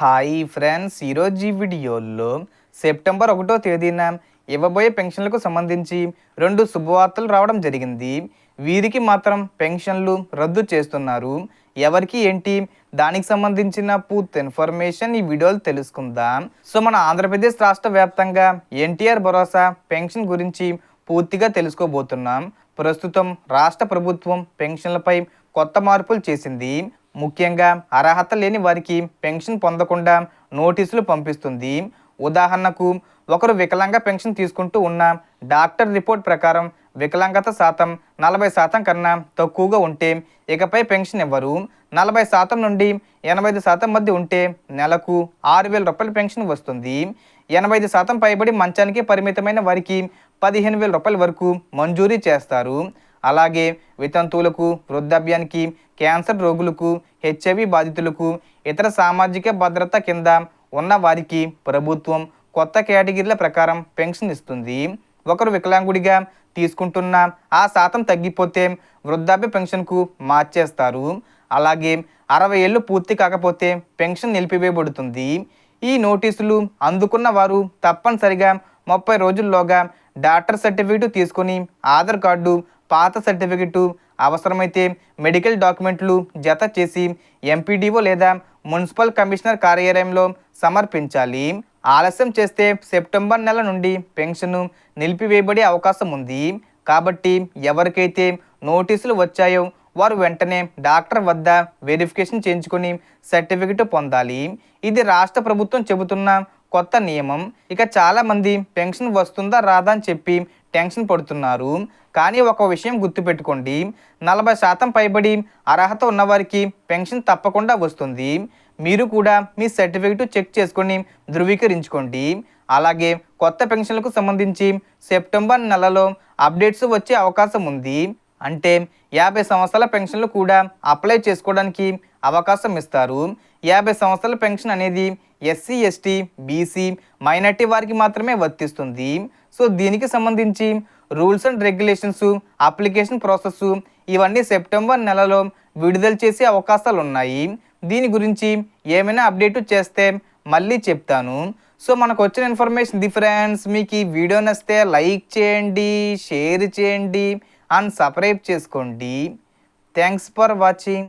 Hi friends. ఈరోజు ఈ వీడియోలో సెప్టెంబర్ ఒకటో తేదీన ఇవ్వబోయే పెన్షన్లకు సంబంధించి రెండు శుభవార్తలు రావడం జరిగింది. వీరికి మాత్రం పెన్షన్లు రద్దు చేస్తున్నారు. ఎవరికి ఏంటి? దానికి సంబంధించిన పూర్తి ఇన్ఫర్మేషన్ ఈ వీడియోలో తెలుసుకుందాం. సో మన ఆంధ్రప్రదేశ్ రాష్ట్ర వ్యాప్తంగా ఎన్టీఆర్ భరోసా పెన్షన్ గురించి పూర్తిగా తెలుసుకోబోతున్నాం. ప్రస్తుతం రాష్ట్ర ప్రభుత్వం పెన్షన్లపై కొత్త మార్పులు చేసింది. ముఖ్యంగా అర్హత లేని వారికి పెన్షన్ పొందకుండా నోటీసులు పంపిస్తుంది. ఉదాహరణకు ఒకరు వికలాంగ పెన్షన్ తీసుకుంటూ ఉన్న డాక్టర్ రిపోర్ట్ ప్రకారం వికలాంగత శాతం నలభై శాతం కన్నా తక్కువగా ఉంటే ఇకపై పెన్షన్ ఇవ్వరు నలభై శాతం నుండి ఎనభై శాతం మధ్య ఉంటే నెలకు ఆరు వేల రూపాయల పెన్షన్ వస్తుంది. ఎనభై ఐదు శాతం పైబడి మంచానికి పరిమితమైన వారికి పదిహేను వేల రూపాయల వరకు మంజూరీ చేస్తారు. అలాగే వితంతువులకు వృద్ధాప్యానికి క్యాన్సర్ రోగులకు హెచ్ఐవి బాధితులకు ఇతర సామాజిక భద్రత కింద ఉన్న వారికి ప్రభుత్వం కొత్త కేటగిరీల ప్రకారం పెన్షన్ ఇస్తుంది. ఒకరు వికలాంగుడిగా తీసుకుంటున్న ఆ శాతం తగ్గిపోతే వృద్ధాప్య పెన్షన్కు మార్చేస్తారు. అలాగే అరవై ఏళ్ళు పూర్తి కాకపోతే పెన్షన్ నిలిపివేయబడుతుంది. ఈ నోటీసులు అందుకున్న వారు తప్పనిసరిగా ముప్పై రోజుల్లోగా డాక్టర్ సర్టిఫికేట్ తీసుకొని ఆధార్ కార్డు పాత సర్టిఫికెట్ అవసరమైతే మెడికల్ డాక్యుమెంట్లు జత చేసి ఎంపీడీఓ లేదా మున్సిపల్ కమిషనర్ కార్యాలయంలో సమర్పించాలి. ఆలస్యం చేస్తే సెప్టెంబర్ నెల నుండి పెన్షన్ నిలిపివేయబడే అవకాశం ఉంది. కాబట్టి ఎవరికైతే నోటీసులు వచ్చాయో వారు వెంటనే డాక్టర్ వద్ద వెరిఫికేషన్ చేయించుకొని సర్టిఫికెట్ పొందాలి. ఇది రాష్ట్ర ప్రభుత్వం చెబుతున్న కొత్త నియమం. ఇక చాలామంది పెన్షన్ వస్తుందా రాదా అని చెప్పి టెన్షన్ పడుతున్నారు. కానీ ఒక విషయం గుర్తుపెట్టుకోండి. నలభై శాతం పైబడి అర్హత ఉన్నవారికి పెన్షన్ తప్పకుండా వస్తుంది. మీరు కూడా మీ సర్టిఫికెట్ చెక్ చేసుకొని ధృవీకరించుకోండి. అలాగే కొత్త పెన్షన్లకు సంబంధించి సెప్టెంబర్ నెలలో అప్డేట్స్ వచ్చే అవకాశం ఉంది. అంటే యాభై సంవత్సరాల పెన్షన్లు కూడా అప్లై చేసుకోవడానికి అవకాశం ఇస్తారు. యాభై సంవత్సరాల పెన్షన్ అనేది ఎస్సీ ఎస్టీ బీసీ మైనార్టీ వారికి మాత్రమే వర్తిస్తుంది. సో దీనికి సంబంధించి rules and regulations application process ఇవన్నీ సెప్టెంబర్ నెలలో విడుదల చేసే అవకాశాలు ఉన్నాయి. దీని గురించి ఏమైనా అప్డేట్ చేస్తే మళ్ళీ చెప్తాను. సో మనకు వచ్చిన ఇన్ఫర్మేషన్ డిఫరెన్స్ మీకు ఈ వీడియో నచ్చితే లైక్ చేయండి షేర్ చేయండి అండ్ సబ్స్క్రైబ్ చేసుకోండి. Thanks for watching.